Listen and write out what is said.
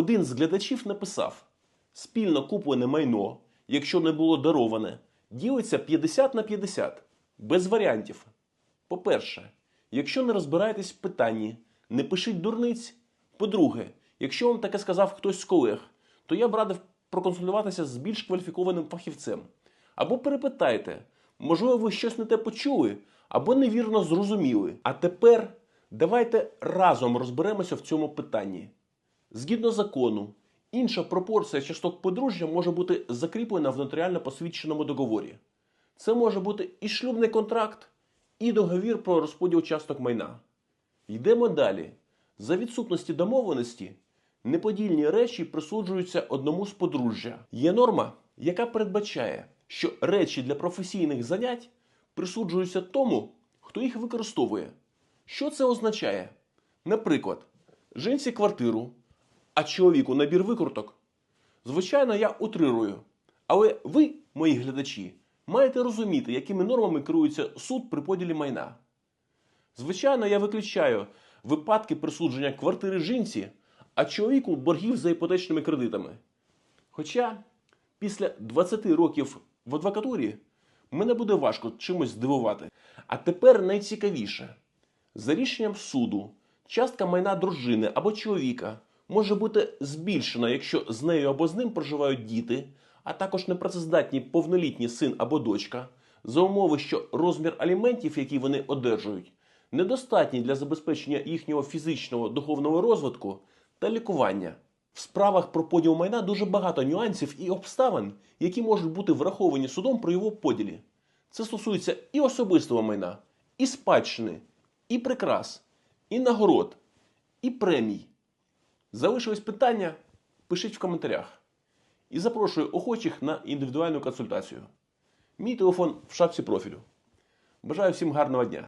Один з глядачів написав: спільно куплене майно, якщо не було дароване, ділиться 50 на 50, без варіантів. По-перше, якщо не розбираєтесь в питанні, не пишіть дурниць. По-друге, якщо вам таке сказав хтось з колег, то я б радив проконсультуватися з більш кваліфікованим фахівцем. Або перепитайте, можливо, ви щось не те почули, або невірно зрозуміли. А тепер давайте разом розберемося в цьому питанні. Згідно закону, інша пропорція часток подружжя може бути закріплена в нотаріально посвідченому договорі. Це може бути і шлюбний контракт, і договір про розподіл часток майна. Йдемо далі. За відсутності домовленості неподільні речі присуджуються одному з подружжя. Є норма, яка передбачає, що речі для професійних занять присуджуються тому, хто їх використовує. Що це означає? Наприклад, жінці квартиру, а чоловіку набір викруток. Звичайно, я утрирую. Але ви, мої глядачі, маєте розуміти, якими нормами керується суд при поділі майна. Звичайно, я виключаю випадки присудження квартири жінці, а чоловіку боргів за іпотечними кредитами. Хоча після 20 років в адвокатурі мене буде важко чимось здивувати. А тепер найцікавіше. За рішенням суду, частка майна дружини або чоловіка може бути збільшена, якщо з нею або з ним проживають діти, а також непрацездатні повнолітній син або дочка, за умови, що розмір аліментів, які вони одержують, недостатній для забезпечення їхнього фізичного духовного розвитку та лікування. В справах про поділ майна дуже багато нюансів і обставин, які можуть бути враховані судом при його поділі. Це стосується і особистого майна, і спадщини, і прикрас, і нагород, і премій. Залишились питання? Пишіть в коментарях. І запрошую охочих на індивідуальну консультацію. Мій телефон в шапці профілю. Бажаю всім гарного дня!